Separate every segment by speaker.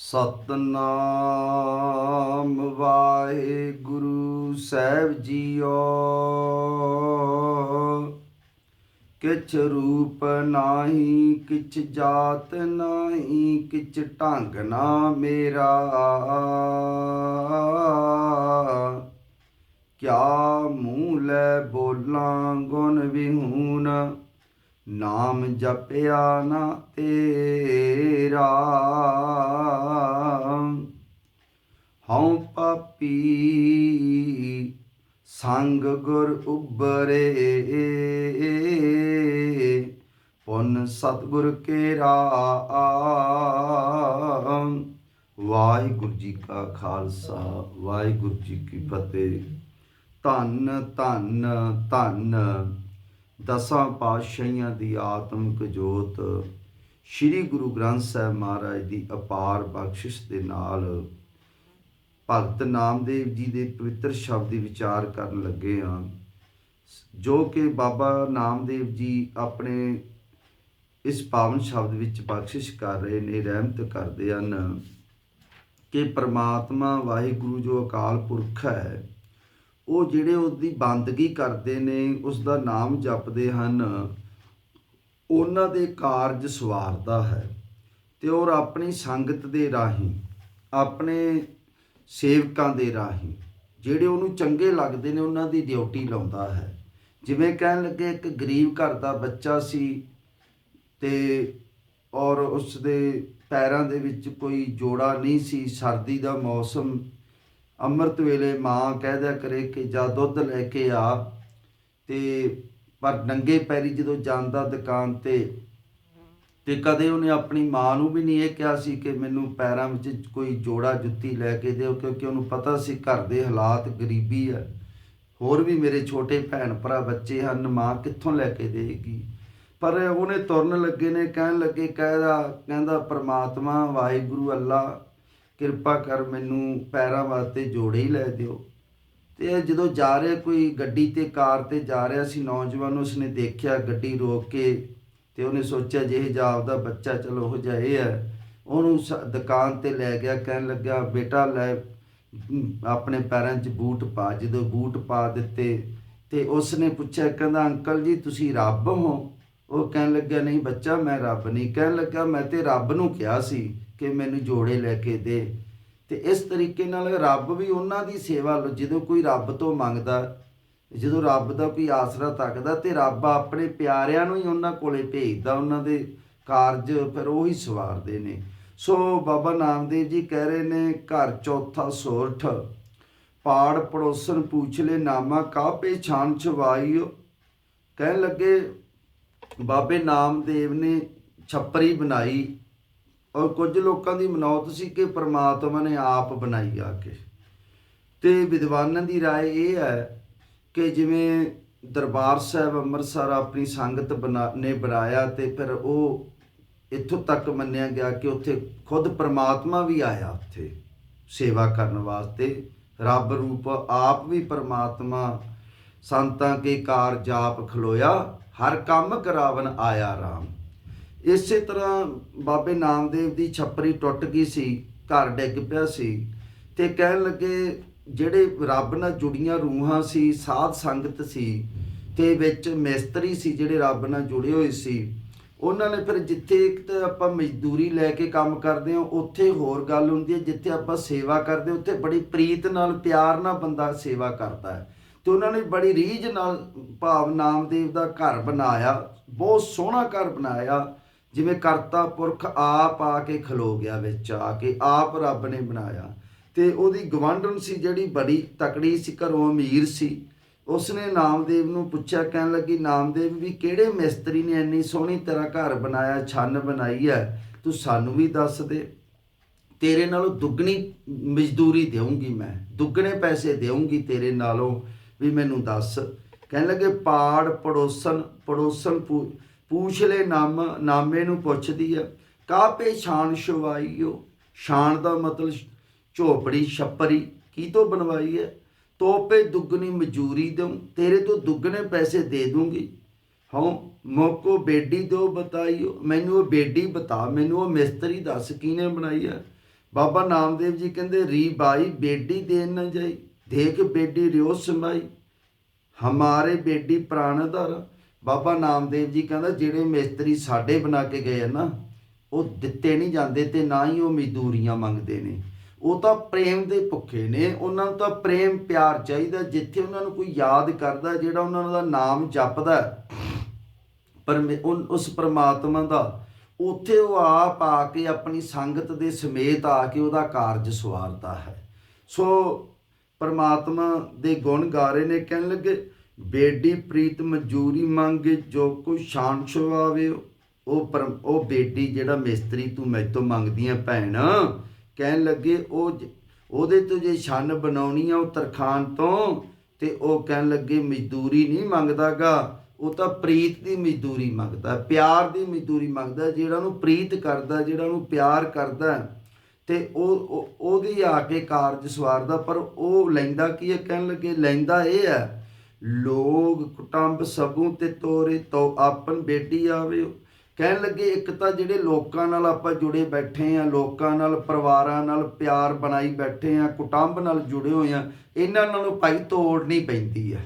Speaker 1: ਸਤਨਾਮ ਵਾਹਿਗੁਰੂ ਸਾਹਿਬ JIO. ਕਿਛ ਰੂਪ ਨਾਹੀ, ਕਿਛ ਜਾਤ ਨਾਹੀ, ਕਿਛ ਢੰਗ ਨਾ ਮੇਰਾ। ਕਿਆ ਮੂੰਹ ਲੈ ਬੋਲਾਂ ਗੁਣ ਵਿਹੂਨ। ਨਾਮ ਜਪਿਆ ਨਾ ਤੇਰਾ। ਹਉ ਪਾਪੀ, ਸੰਗ ਗੁਰ ਉਬਰੇ ਪੁਨ ਸਤਗੁਰ ਕੇਰਾ। ਵਾਹਿਗੁਰੂ ਜੀ ਕਾ ਖਾਲਸਾ, ਵਾਹਿਗੁਰੂ ਜੀ ਕੀ ਫਤਿਹ। ਧੰਨ ਧੰਨ ਧੰਨ। ਦਸਾਂ ਪਾਤਸ਼ਾਹੀਆਂ ਦੀ ਆਤਮਿਕ ਜੋਤ। ਸ੍ਰੀ ਗੁਰੂ ਗ੍ਰੰਥ ਸਾਹਿਬ ਮਹਾਰਾਜ ਦੀ ਅਪਾਰ ਬਖਸ਼ਿਸ਼ ਦੇ ਨਾਲ ਭਗਤ ਨਾਮਦੇਵ ਜੀ ਦੇ ਪਵਿੱਤਰ ਸ਼ਬਦ ਦੀ ਵਿਚਾਰ ਕਰਨ ਲੱਗੇ ਹਾਂ। ਜੋ ਕਿ ਬਾਬਾ ਨਾਮਦੇਵ ਜੀ ਆਪਣੇ ਇਸ ਪਾਵਨ ਸ਼ਬਦ ਵਿੱਚ ਬਖਸ਼ਿਸ਼ ਕਰ ਰਹੇ ਨੇ, ਰਹਿਮਤ ਕਰਦੇ ਹਨ ਕਿ ਪ੍ਰਮਾਤਮਾ ਵਾਹਿਗੁਰੂ ਜੋ ਅਕਾਲ ਪੁਰਖ ਹੈ ਉਹ ਜਿਹੜੇ ਉਹਦੀ ਦੀ ਬੰਦਗੀ ਕਰਦੇ ਨੇ ਉਸ ਦਾ ਨਾਮ ਜਪਦੇ ਹਨ, ਉਹਨਾਂ ਦੇ ਕਾਰਜ ਸਵਾਰਦਾ ਹੈ ਤੇ ਔਰ ਆਪਣੀ ਸੰਗਤ ਦੇ ਰਾਹੀਂ, ਆਪਣੇ ਸੇਵਕਾਂ ਦੇ ਰਾਹੀਂ, ਜਿਹੜੇ ਉਹਨੂੰ ਚੰਗੇ ਲੱਗਦੇ ਨੇ, ਉਹਨਾਂ ਦੀ ਡਿਊਟੀ ਲਾਉਂਦਾ ਹੈ। ਜਿਵੇਂ ਕਹਿਣ ਲੱਗੇ, ਇੱਕ ਗਰੀਬ ਘਰ ਦਾ ਬੱਚਾ ਸੀ ਤੇ ਔਰ ਉਸ ਦੇ ਪੈਰਾਂ ਦੇ ਵਿੱਚ ਕੋਈ ਜੋੜਾ ਨਹੀਂ ਸੀ, ਸਰਦੀ ਦਾ ਮੌਸਮ ਅੰਮ੍ਰਿਤ ਵੇਲੇ ਮਾਂ ਕਹਿ ਦਿਆ ਕਰੇ ਕਿ ਜਾ ਦੁੱਧ ਲੈ ਕੇ ਆ ਤੇ ਪਰ ਨੰਗੇ ਪੈਰੀ ਜਦੋਂ ਜਾਂਦਾ ਦੁਕਾਨ ਤੇ ਤੇ ਕਦੇ ਉਹਨੇ ਆਪਣੀ ਮਾਂ ਨੂੰ ਵੀ ਨਹੀਂ ਇਹ ਕਿਹਾ ਸੀ ਕਿ ਮੈਨੂੰ ਪੈਰਾਂ ਵਿੱਚ ਕੋਈ ਜੋੜਾ ਜੁੱਤੀ ਲੈ ਕੇ ਦਿਓ, ਕਿਉਂਕਿ ਉਹਨੂੰ ਪਤਾ ਸੀ ਘਰ ਦੇ ਹਾਲਾਤ ਗਰੀਬੀ ਹੈ ਹੋਰ ਵੀ ਮੇਰੇ ਛੋਟੇ ਭੈਣ ਭਰਾ ਬੱਚੇ ਹਨ, ਮਾਂ ਕਿੱਥੋਂ ਲੈ ਕੇ ਦੇਗੀ ਪਰ ਉਹਨੇ ਤੁਰਨ ਲੱਗੇ ਨੇ, ਕਹਿਣ ਲੱਗੇ ਕਹਿਦਾ ਕਹਿੰਦਾ, ਪ੍ਰਮਾਤਮਾ, ਵਾਹਿਗੁਰੂ ਅੱਲਾ ਕਿਰਪਾ ਕਰ ਮੈਨੂੰ ਪੈਰਾਂ ਵਾਸਤੇ ਜੋੜੇ ਹੀ ਲੈ ਦਿਓ। ਤੇ ਜਦੋਂ ਜਾ ਰਿਹਾ ਕੋਈ ਗੱਡੀ ਤੇ, ਕਾਰ ਤੇ ਜਾ ਰਿਹਾ ਸੀ, ਨੌਜਵਾਨ ਉਸਨੇ ਦੇਖਿਆ ਗੱਡੀ ਰੋਕ ਕੇ ਤੇ ਉਹਨੇ ਸੋਚਿਆ ਜਿਹੇ ਜਾ ਆਪਦਾ ਬੱਚਾ ਚਲੋ ਉਹ ਜਿਹਾ ਇਹ ਹੈ। ਉਹਨੂੰ ਸ- ਦੁਕਾਨ ਤੇ ਲੈ ਗਿਆ, ਕਹਿਣ ਲੱਗਾ ਬੇਟਾ ਲੈ ਆਪਣੇ ਪੈਰਾਂ 'ਚ ਬੂਟ ਪਾ। ਜਦੋਂ ਬੂਟ ਪਾ ਦਿੱਤੇ ਤੇ ਉਸਨੇ ਪੁੱਛਿਆ, ਕਹਿੰਦਾ, ਅੰਕਲ ਜੀ, ਤੁਸੀਂ ਰੱਬ ਹੋ? ਉਹ ਕਹਿਣ ਲੱਗਾ ਨਹੀਂ ਬੱਚਾ, ਮੈਂ ਰੱਬ ਨਹੀਂ। ਕਹਿਣ ਲੱਗਾ ਮੈਂ ਤੇ ਰੱਬ ਨੂੰ ਕਿਹਾ ਸੀ। ਕਿ ਮੈਨੂੰ ਜੋੜੇ ਲੈ ਕੇ ਦੇ। ਤੇ ਇਸ ਤਰੀਕੇ ਨਾਲ ਰੱਬ ਵੀ ਉਹਨਾਂ ਦੀ ਸੇਵਾ ਜਦੋਂ ਕੋਈ ਰੱਬ ਤੋਂ ਮੰਗਦਾ, ਜਦੋਂ ਰੱਬ ਦਾ ਕੋਈ ਆਸਰਾ ਤੱਕਦਾ ਤੇ ਰੱਬ ਆਪਣੇ ਪਿਆਰਿਆਂ ਨੂੰ ਹੀ ਉਹਨਾਂ ਕੋਲੇ ਭੇਜਦਾ, ਉਹਨਾਂ ਦੇ ਕਾਰਜ ਫਿਰ ਉਹੀ ਸਵਾਰਦੇ ਨੇ। ਸੋ ਬਾਬਾ ਨਾਮਦੇਵ ਜੀ ਕਹਿ ਰਹੇ ਨੇ, ਘਰ ਚੌਥਾ ਸੋਰਠ, ਪਾੜ ਪੜੋਸਨ ਪੂਛਲੇ ਨਾਮਾ ਕਾਪੇ ਛਾਨ ਛਵਾਈਓ ਕਹਿਣ ਲੱਗੇ, ਬਾਬੇ ਨਾਮਦੇਵ ਨੇ ਛੱਪਰੀ ਬਣਾਈ। ਔਰ ਕੁਝ ਲੋਕਾਂ ਦੀ ਮਨੌਤ ਸੀ ਕਿ ਪ੍ਰਮਾਤਮਾ ਨੇ ਆਪ ਬਣਾਈ ਆ ਕੇ ਤੇ ਵਿਦਵਾਨਾਂ ਦੀ رائے ਇਹ ਹੈ ਕਿ ਜਿਵੇਂ ਦਰਬਾਰ ਸਾਹਿਬ ਅੰਮ੍ਰਿਤਸਰ ਆਪਣੀ ਸੰਗਤ ਬਣਾ ਨੇ ਬਣਾਇਆ ਤੇ ਫਿਰ ਉਹ ਇੱਥੋਂ ਤੱਕ ਮੰਨਿਆ ਗਿਆ ਕਿ ਉੱਥੇ ਖੁਦ ਪ੍ਰਮਾਤਮਾ ਵੀ ਆਇਆ ਉੱਥੇ ਸੇਵਾ ਕਰਨ ਵਾਸਤੇ ਰੱਬ ਰੂਪ ਆਪ ਵੀ ਪ੍ਰਮਾਤਮਾ ਸੰਤਾਂ ਕੇ ਕਾਰ ਜਾਪ ਖਲੋਇਆ ਹਰ ਕੰਮ ਕਰਾਵਨ ਆਇਆ ਰਾਮ ਇਸੇ ਤਰ੍ਹਾਂ ਬਾਬੇ ਨਾਮਦੇਵ ਦੀ ਛੱਪਰੀ ਟੁੱਟ ਗਈ ਸੀ, ਘਰ ਡਿੱਗ ਪਿਆ ਸੀ ਤੇ ਕਹਿਣ ਲੱਗੇ, ਜਿਹੜੇ ਰੱਬ ਨਾਲ ਜੁੜੀਆਂ ਰੂਹਾਂ ਸੀ, ਸਾਧ ਸੰਗਤ ਸੀ ਤੇ ਵਿੱਚ ਮਿਸਤਰੀ ਸੀ ਜਿਹੜੇ ਰੱਬ ਨਾਲ ਜੁੜੇ ਹੋਏ ਸੀ, ਉਹਨਾਂ ਨੇ ਫਿਰ ਜਿੱਥੇ ਇੱਕ ਤਾਂ ਆਪਾਂ ਮਜ਼ਦੂਰੀ ਲੈ ਕੇ ਕੰਮ ਕਰਦੇ ਹਾਂ, ਉੱਥੇ ਹੋਰ ਗੱਲ ਹੁੰਦੀ ਹੈ, ਜਿੱਥੇ ਆਪਾਂ ਸੇਵਾ ਕਰਦੇ ਉੱਥੇ ਬੜੀ ਪ੍ਰੀਤ ਨਾਲ, ਪਿਆਰ ਨਾਲ ਬੰਦਾ ਸੇਵਾ ਕਰਦਾ ਹੈ। ਤੇ ਉਹਨਾਂ ਨੇ ਬੜੀ ਰੀਝ ਨਾਲ ਭਾਵ ਨਾਮਦੇਵ ਦਾ ਘਰ ਬਣਾਇਆ, ਬਹੁਤ ਸੋਹਣਾ ਘਰ ਬਣਾਇਆ ਜਿਵੇਂ ਕਰਤਾ ਪੁਰਖ ਆਪ ਆ ਕੇ ਖਲੋ ਗਿਆ ਵਿੱਚ ਆ ਕੇ, ਆਪ ਰੱਬ ਨੇ ਬਣਾਇਆ। ਤੇ ਉਹਦੀ ਗਵਾਂਢਣ ਸੀ ਜਿਹੜੀ ਬੜੀ ਤਕੜੀ ਸੀ, ਘਰੋਂ ਅਮੀਰ ਸੀ। ਉਸਨੇ ਨਾਮਦੇਵ ਨੂੰ ਪੁੱਛਿਆ, ਕਹਿਣ ਲੱਗੀ, ਨਾਮਦੇਵ ਵੀ ਕਿਹੜੇ ਮਿਸਤਰੀ ਨੇ ਇੰਨੀ ਸੋਹਣੀ ਤਰ੍ਹਾਂ ਘਰ ਬਣਾਇਆ, ਛੰਨ ਬਣਾਈ ਹੈ? ਤੂੰ ਸਾਨੂੰ ਵੀ ਦੱਸ ਦੇ। ਤੇਰੇ ਨਾਲੋਂ ਦੁੱਗਣੀ ਮਜ਼ਦੂਰੀ ਦੇਵਾਂਗੀ ਮੈਂ। ਦੁੱਗਣੇ ਪੈਸੇ ਦੇਵਾਂਗੀ ਤੇਰੇ ਨਾਲੋਂ ਵੀ ਮੈਨੂੰ ਦੱਸ। ਕਹਿਣ ਲੱਗੇ, ਪਾੜ ਪੜੋਸਨ ਪੜੋਸਨ ਪੂਛਲੇ ਪੂਛ ਨਾਮ, ਨਾਮੇ ਨੂੰ ਪੁੱਛਦੀ ਹੈ ਆ, ਕਾਪੇ ਸ਼ਾਨ ਸ਼ਵਾਈਓ ਛਾਣ ਦਾ ਮਤਲਬ ਝੋਪੜੀ, ਛੱਪਰੀ ਕੀ ਤੋਂ ਬਣਵਾਈ ਹੈ ਤੋਪੇ ਦੁੱਗਣੀ ਮਜ਼ਦੂਰੀ ਦਊਂ ਤੇਰੇ ਤੋਂ ਦੁੱਗਣੇ ਪੈਸੇ ਦੇ ਦੂੰਗੀ। ਹਉ, ਮੋਕੋ ਬੇਡੀ ਦੋ ਬਤਾਈਓ। ਮੈਨੂੰ ਉਹ ਬੇਡੀ ਬਤਾ, ਮੈਨੂੰ ਉਹ ਮਿਸਤਰੀ ਦੱਸ ਕਿਹਨੇ ਬਣਾਈ ਹੈ ਬਾਬਾ ਨਾਮਦੇਵ ਜੀ ਕਹਿੰਦੇ ਰੀ ਬਾਈ ਬੇਡੀ ਦੇਣ ਨਾ ਜਾਈ, ਦੇਖ ਬੇਡੀ ਰਿਓ ਸਮਾਈ। ਹਮਾਰੇ ਬੇਡੀ ਪ੍ਰਾਣ ਧਰ। ਬਾਬਾ ਨਾਮਦੇਵ ਜੀ ਕਹਿੰਦਾ, ਜਿਹੜੇ ਮਿਸਤਰੀ ਸਾਡੇ ਬਣਾ ਕੇ ਗਏ ਆ ਨਾ, ਉਹ ਦਿੱਤੇ ਨਹੀਂ ਜਾਂਦੇ ਤੇ ਨਾ ਹੀ ਉਹ ਮਜ਼ਦੂਰੀਆਂ ਮੰਗਦੇ ਨੇ। ਉਹ ਤਾਂ ਪ੍ਰੇਮ ਦੇ ਭੁੱਖੇ ਨੇ, ਉਹਨਾਂ ਨੂੰ ਤਾਂ ਪ੍ਰੇਮ ਪਿਆਰ ਚਾਹੀਦਾ, ਜਿੱਥੇ ਉਹਨਾਂ ਨੂੰ ਕੋਈ ਯਾਦ ਕਰਦਾ, ਜਿਹੜਾ ਉਹਨਾਂ ਦਾ ਨਾਮ ਜਪਦਾ ਪਰ ਉਸ ਪ੍ਰਮਾਤਮਾ ਦਾ, ਉੱਥੇ ਉਹ ਆਪ ਆ ਕੇ ਆਪਣੀ ਸੰਗਤ ਦੇ ਸਮੇਤ ਆ ਕੇ ਉਹਦਾ ਕਾਰਜ ਸਵਾਰਦਾ ਹੈ। ਸੋ ਪਰਮਾਤਮਾ ਦੇ ਗੁਣ ਗਾ ਰਹੇ ਨੇ, ਕਹਿਣ ਲੱਗੇ ਬੇਡੀ ਪ੍ਰੀਤ ਮਜੂਰੀ ਮੰਗੇ ਜੋ ਕੋ ਸ਼ਾਨ ਛੁਆਵੇ ਉਹ ਪਰਮ, ਉਹ ਬੇਟੀ ਜਿਹੜਾ ਮਿਸਤਰੀ ਤੂੰ ਮੈਥੋਂ ਮੰਗਦੀ ਆ ਭੈਣ, ਕਹਿਣ ਲੱਗੇ ਉਹ ਜ- ਉਹਦੇ ਤੋਂ ਜੇ ਛੰਨ ਬਣਾਉਣੀ ਆ ਉਹ ਤਰਖਾਨ ਤੋਂ, ਤੇ ਉਹ ਕਹਿਣ ਲੱਗੇ ਮਜ਼ਦੂਰੀ ਨਹੀਂ ਮੰਗਦਾਗਾ, ਉਹ ਤਾਂ ਪ੍ਰੀਤ ਦੀ ਮਜ਼ਦੂਰੀ ਮੰਗਦਾ, ਪਿਆਰ ਦੀ ਮਜ਼ਦੂਰੀ ਮੰਗਦਾ, ਜਿਹੜਾ ਨੂੰ ਪ੍ਰੀਤ ਕਰਦਾ, ਜਿਹੜਾ ਨੂੰ ਪਿਆਰ ਕਰਦਾ, ਤੇ ਉਹ, ਉਹ- ਉਹਦੀ ਆ ਕੇ ਕਾਰਜ ਸਵਾਰਦਾ, ਪਰ ਉਹ ਲੈਂਦਾ ਕੀ ਹੈ ਕਹਿਣ ਲੱਗੇ ਲੈਂਦਾ ਇਹ ਹੈ ਲੋਗ ਕੁਟੰਬ ਸਭੂ ਤੇ ਤੋਰੇ ਤੋ ਆਪਨ ਬੇਟੀ ਆਵੇ ਕਹਿਣ ਲੱਗੇ, ਇੱਕ ਤਾਂ ਜਿਹੜੇ ਲੋਕਾਂ ਨਾਲ ਆਪਾਂ ਜੁੜੇ ਬੈਠੇ ਆ, ਲੋਕਾਂ ਨਾਲ, ਪਰਿਵਾਰਾਂ ਨਾਲ ਪਿਆਰ ਬਣਾਈ ਬੈਠੇ ਆ, ਕੁਟੰਬ ਨਾਲ ਜੁੜੇ ਹੋਏ ਆ, ਇਹਨਾਂ ਨਾਲੋਂ ਭਾਈ ਤੋੜਨੀ ਪੈਂਦੀ ਆ।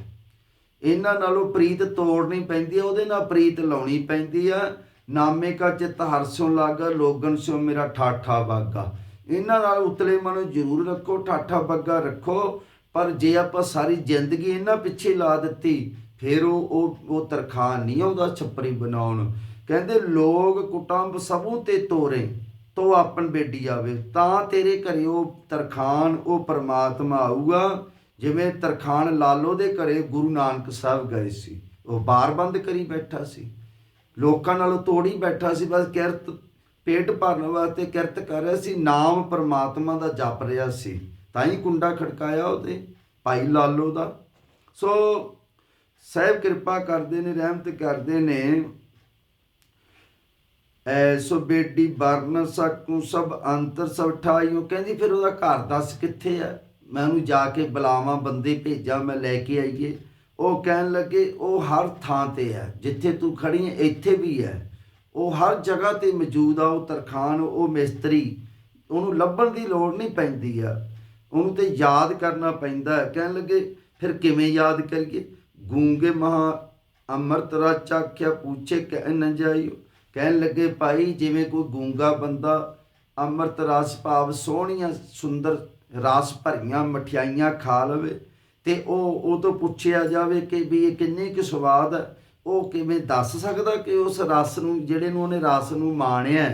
Speaker 1: ਇਹਨਾਂ ਨਾਲੋਂ ਪ੍ਰੀਤ ਤੋੜਨੀ ਪੈਂਦੀ ਆ, ਉਹਦੇ ਨਾਲ ਪ੍ਰੀਤ ਲਾਉਣੀ ਪੈਂਦੀ ਆ। ਨਾਮੇ ਕਾ ਚਿਤ ਹਰਸੋਂ ਲਾਗਾ, ਲੋਗਨ ਸੋ ਮੇਰਾ ਠਾਠਾ ਬਾਗਾ। ਇਹਨਾਂ ਨਾਲ ਉਤਲੇ ਮਨ ਜ਼ਰੂਰ ਰੱਖੋ, ਠਾਠਾ ਬੱਗਾ ਰੱਖੋ। ਪਰ ਜੇ ਆਪਾਂ ਸਾਰੀ ਜ਼ਿੰਦਗੀ ਇਹਨਾਂ ਪਿੱਛੇ ਲਾ ਦਿੱਤੀ, ਫਿਰ ਉਹ ਉਹ ਉਹ ਤਰਖਾਨ ਨਹੀਂ ਆਉਂਦਾ ਛੱਪਰੀ ਬਣਾਉਣ। ਕਹਿੰਦੇ ਲੋਗ ਕੁਟੰਬ ਸਭੂ ਤੇ ਤੋਰੇ, ਤੋ ਆਪਨ ਬੇਟੀ ਆਵੇ। ਤਾਂ ਤੇਰੇ ਘਰੇ ਉਹ ਤਰਖਾਨ ਉਹ ਪਰਮਾਤਮਾ ਆਊਗਾ। ਜਿਵੇਂ ਤਰਖਾਨ ਲਾਲੋ ਦੇ ਘਰੇ ਗੁਰੂ ਨਾਨਕ ਸਾਹਿਬ ਗਏ ਸੀ। ਉਹ ਬਾਰ ਬੰਦ ਕਰੀ ਬੈਠਾ ਸੀ। ਲੋਕਾਂ ਨਾਲੋਂ ਤੋੜੀ ਬੈਠਾ ਸੀ, ਬਸ ਕਿਰਤ ਪੇਟ ਭਰਨ ਵਾਸਤੇ ਕਿਰਤ ਕਰ ਰਿਹਾ ਸੀ, ਨਾਮ ਪਰਮਾਤਮਾ ਦਾ ਜਪ ਰਿਹਾ ਸੀ। ਤਾਂ ਹੀ ਕੁੰਡਾ ਖੜਕਾਇਆ ਉਹਦੇ, ਭਾਈ ਲਾਲੋ ਦਾ। ਸੋ ਸਹਿਬ ਕਿਰਪਾ ਕਰਦੇ ਨੇ, ਰਹਿਮਤ ਕਰਦੇ ਨੇ। ਐਸੋ ਬੇਟੀ ਬਰਨ ਸਕੂ, ਸਭ ਅੰਤਰ ਸਭ ਠਾਈਓ। ਕਹਿੰਦੀ ਫਿਰ ਉਹਦਾ ਘਰ ਦੱਸ ਕਿੱਥੇ ਹੈ ਮੈਂ ਉਹਨੂੰ ਜਾ ਕੇ ਬੁਲਾਵਾਂ, ਬੰਦੇ ਭੇਜਾਂ, ਮੈਂ ਲੈ ਕੇ ਆਈਏ। ਉਹ ਕਹਿਣ ਲੱਗੇ, ਉਹ ਹਰ ਥਾਂ ਤੇ ਹੈ ਜਿੱਥੇ ਤੂੰ ਖੜੀ ਹੈ ਇੱਥੇ ਵੀ ਹੈ ਉਹ ਹਰ ਜਗ੍ਹਾ ਤੇ ਮੌਜੂਦ ਆ, ਉਹ ਤਰਖਾਨ, ਉਹ ਮਿਸਤਰੀ। ਉਹਨੂੰ ਲੱਭਣ ਦੀ ਲੋੜ ਨਹੀਂ ਪੈਂਦੀ ਆ। ਉਹਨੂੰ ਤੇ ਯਾਦ ਕਰਨਾ ਪੈਂਦਾ ਹੈ। ਕਹਿਣ ਲੱਗੇ, ਫਿਰ ਕਿਵੇਂ ਯਾਦ ਕਰੀਏ? ਗੂੰਗੇ ਮਹਾ ਅੰਮ੍ਰਿਤ ਰਚ ਆਖਿਆ, ਪੁੱਛੇ ਕਹਿ ਨ ਜਾਈਓ ਕਹਿਣ ਲੱਗੇ, ਭਾਈ, ਜਿਵੇਂ ਕੋਈ ਗੂੰਗਾ ਬੰਦਾ ਅੰਮ੍ਰਿਤ ਰਸ ਭਾਵ ਸੋਹਣੀਆਂ, ਸੁੰਦਰ ਰਸ ਭਰੀਆਂ ਮਠਿਆਈਆਂ ਖਾ ਲਵੇ ਤੇ ਉਹ ਉਹ ਤੋਂ ਪੁੱਛਿਆ ਜਾਵੇ ਕਿ ਵੀ ਇਹ ਕਿੰਨੇ ਕੁ ਸਵਾਦ ਹੈ ਉਹ ਕਿਵੇਂ ਦੱਸ ਸਕਦਾ ਕਿ ਉਸ ਰਸ ਨੂੰ, ਜਿਹੜੇ ਨੂੰ ਉਹਨੇ ਰਸ ਨੂੰ ਮਾਣਿਆ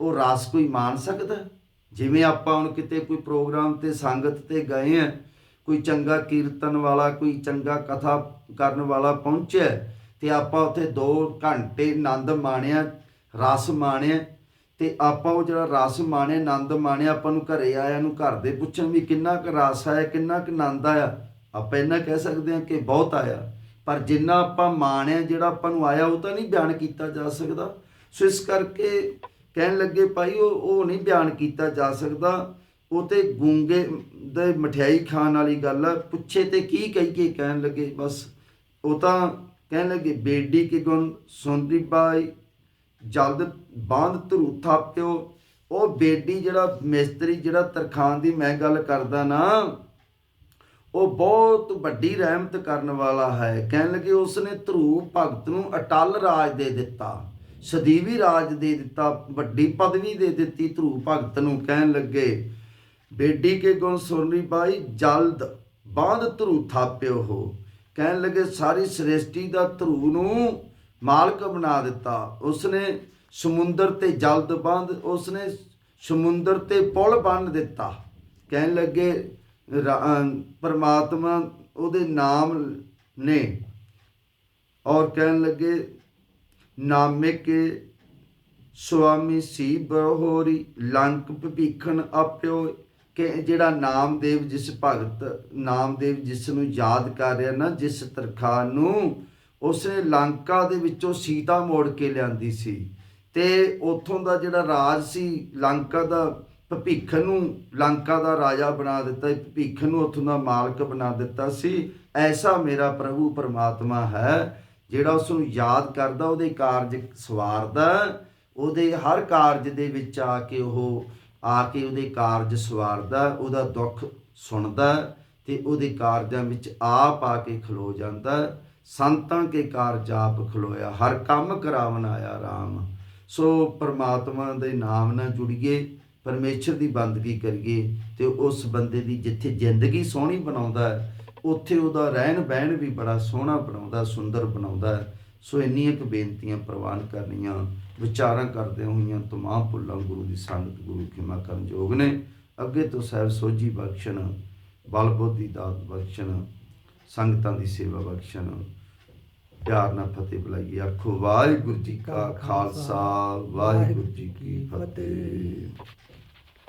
Speaker 1: ਉਹ ਰਸ ਕੋਈ ਮਾਣ ਸਕਦਾ ਜਿਵੇਂ ਆਪਾਂ ਹੁਣ ਕਿਤੇ ਕੋਈ ਪ੍ਰੋਗਰਾਮ ਤੇ, ਸੰਗਤ ਤੇ ਗਏ ਆ, ਕੋਈ ਚੰਗਾ ਕੀਰਤਨ ਵਾਲਾ, ਕੋਈ ਚੰਗਾ ਕਥਾ ਕਰਨ ਵਾਲਾ ਪਹੁੰਚਿਆ ਤੇ ਆਪਾਂ ਉੱਥੇ 2 ਘੰਟੇ ਆਨੰਦ ਮਾਣਿਆ, ਰਸ ਮਾਣਿਆ, ਤੇ ਆਪਾਂ ਉਹ ਜਿਹੜਾ ਰਸ ਮਾਣਿਆ, ਆਨੰਦ ਮਾਣਿਆ, ਆਪਾਂ ਨੂੰ ਘਰੇ ਆਇਆ ਨੂੰ ਘਰ ਦੇ ਪੁੱਛਣ ਵੀ ਕਿੰਨਾ ਕੁ ਰਸ ਆਇਆ, ਕਿੰਨਾ ਕੁ ਆਨੰਦ ਆਇਆ। ਆਪਾਂ ਇਹਨਾਂ ਕਹਿ ਸਕਦੇ ਹਾਂ ਕਿ ਬਹੁਤ ਆਇਆ। ਪਰ ਜਿੰਨਾ ਆਪਾਂ ਮਾਣਿਆ, ਜਿਹੜਾ ਆਪਾਂ ਨੂੰ ਆਇਆ, ਉਹ ਤਾਂ ਨਹੀਂ ਬਿਆਨ ਕੀਤਾ ਜਾ ਸਕਦਾ। ਸੋ ਇਸ ਕਰਕੇ ਕਹਿਣ ਲੱਗੇ, ਭਾਈ, ਉਹ ਉਹ ਨਹੀਂ ਬਿਆਨ ਕੀਤਾ ਜਾ ਸਕਦਾ। ਉਹ ਤੇ ਗੂੰਗੇ ਦੇ ਮਠਿਆਈ ਖਾਣ ਵਾਲੀ ਗੱਲ ਆ। ਪੁੱਛੇ ਤੇ ਕੀ ਕਹੀ ਕੇ ਕਹਿਣ ਲੱਗੇ, ਬਸ, ਉਹ ਤਾਂ ਕਹਿਣ ਲੱਗੇ, ਬੇਡੀ ਕੇ ਗੁਣ, ਸੁਣਦੀ ਬਾਈ, ਜਲਦ ਬਾਂਧ ਧਰੂ ਥਾਪਿਓ ਉਹ ਬੇਡੀ ਜਿਹੜਾ ਮਿਸਤਰੀ, ਜਿਹੜਾ ਤਰਖਾਨ ਦੀ ਮੈਂ ਗੱਲ ਕਰਦਾ ਨਾ, ਉਹ ਬਹੁਤ ਵੱਡੀ ਰਹਿਮਤ ਕਰਨ ਵਾਲਾ ਹੈ। ਕਹਿਣ ਲੱਗੇ, ਉਸਨੇ ਧਰੂ ਭਗਤ ਨੂੰ ਅਟਲ ਰਾਜ ਦੇ ਦਿੱਤਾ। ਸਦੀਵੀ ਰਾਜ ਦੇ ਦਿੱਤਾ, ਵੱਡੀ ਪਦਵੀ ਦੇ ਦਿੱਤੀ ਧਰੂ ਭਗਤ ਨੂੰ ਕਹਿਣ ਲੱਗੇ ਬੇਡੀ ਕੇ ਗੁਣ ਸੁਣਨੀ ਬਾਈ ਜਲਦ ਬਾਂਧ ਧਰੂ ਥਾਪਿਓ ਹੋ। ਕਹਿਣ ਲੱਗੇ, ਸਾਰੀ ਸ੍ਰਿਸ਼ਟੀ ਦਾ ਧਰੂ ਨੂੰ ਮਾਲਕ ਬਣਾ ਦਿੱਤਾ। ਉਸਨੇ ਸਮੁੰਦਰ ਤੇ ਜਲਦ ਬੰਦ ਉਸਨੇ ਸਮੁੰਦਰ ਤੇ ਪੁਲ ਬੰਨ ਦਿੱਤਾ। ਕਹਿਣ ਲੱਗੇ, ਰਾ- ਪਰਮਾਤਮਾ ਉਹਦੇ ਨਾਮ ਨੇ। ਔਰ ਕਹਿਣ ਲੱਗੇ ਨਾਮੇ ਕੇ ਸੁਆਮੀ ਸੀ ਬਹੋਰੀ, ਲੰਕ ਭੀਖਣ ਆਪਿਓ, ਕਿ ਜਿਹੜਾ ਨਾਮਦੇਵ ਜਿਸ ਭਗਤ, ਨਾਮਦੇਵ ਜਿਸ ਨੂੰ ਯਾਦ ਕਰ ਰਿਹਾ ਨਾ, ਜਿਸ ਤਰਖਾਨ ਨੂੰ, ਉਸਨੇ ਲੰਕਾ ਦੇ ਵਿੱਚੋਂ ਸੀਤਾ ਮੋੜ ਕੇ ਲਿਆਂਦੀ ਸੀ। ਤੇ ਉਥੋਂ ਦਾ ਜਿਹੜਾ ਰਾਜ ਸੀ, ਲੰਕਾ ਦਾ ਭਪੀਖਨ ਨੂੰ, ਲੰਕਾ ਦਾ ਰਾਜਾ ਬਣਾ ਦਿੱਤਾ ਭਪੀਖਨ ਨੂੰ ਉਥੋਂ ਦਾ ਮਾਲਕ ਬਣਾ ਦਿੱਤਾ ਸੀ। ਐਸਾ ਮੇਰਾ ਪ੍ਰਭੂ ਪਰਮਾਤਮਾ ਹੈ। ਜਿਹੜਾ ਉਸ ਨੂੰ ਯਾਦ ਕਰਦਾ, ਉਹਦੇ ਕਾਰਜ ਸਵਾਰਦਾ, ਉਹਦੇ ਹਰ ਕਾਰਜ ਦੇ ਵਿੱਚ ਆ ਕੇ ਉਹ, ਆ ਕੇ ਉਹਦੇ ਕਾਰਜ ਸਵਾਰਦਾ, ਉਹਦਾ ਦੁੱਖ ਸੁਣਦਾ ਤੇ ਉਹਦੇ ਕਾਰਜਾਂ ਵਿੱਚ ਆਪ ਆ ਕੇ ਖਲੋ ਜਾਂਦਾ। ਸੰਤਾਂ ਕੇ ਕਾਰਜ ਆਪ ਖਲੋਇਆ, ਹਰ ਕੰਮ ਕਰਾਵਨ ਆਇਆ RAM ਸੋ ਪ੍ਰਮਾਤਮਾ ਦੇ ਨਾਮ ਨਾਲ ਜੁੜੀਏ, ਪਰਮੇਸ਼ਰ ਦੀ ਬੰਦਗੀ ਕਰੀਏ ਤੇ ਉਸ ਬੰਦੇ ਦੀ ਜਿੱਥੇ ਜ਼ਿੰਦਗੀ ਸੋਹਣੀ ਬਣਾਉਂਦਾ ਹੈ ਉੱਥੇ ਉਹਦਾ ਰਹਿਣ ਬਹਿਣ ਵੀ ਬੜਾ ਸੋਹਣਾ ਬਣਾਉਂਦਾ, ਸੁੰਦਰ ਬਣਾਉਂਦਾ ਸੋ ਇੰਨੀਆਂ ਕੁ ਬੇਨਤੀਆਂ ਪ੍ਰਵਾਨ ਕਰਨੀਆਂ, ਵਿਚਾਰਾਂ ਕਰਦੇ ਹੋਈਆਂ ਤਮਾਮ ਭੁੱਲਾਂ ਗੁਰੂ ਦੀ ਸੰਗਤ, ਗੁਰੂ ਖਿਮਾ ਕਰਨ ਯੋਗ ਨੇ। ਅੱਗੇ ਤੋਂ ਸਾਹਿਬ ਸੋਝੀ ਬਖਸ਼ਣ, ਬਲ ਬੁੱਧੀ ਦਾਤ ਬਖਸ਼ਣ, ਸੰਗਤਾਂ ਦੀ ਸੇਵਾ ਬਖਸ਼ਣ। ਪਿਆਰ ਨਾਲ ਫਤਿਹ ਬੁਲਾਈਏ, ਆਖੋ, ਵਾਹਿਗੁਰੂ ਜੀ ਕਾ ਖਾਲਸਾ, ਵਾਹਿਗੁਰੂ ਜੀ ਕੀ ਫਤਿਹ।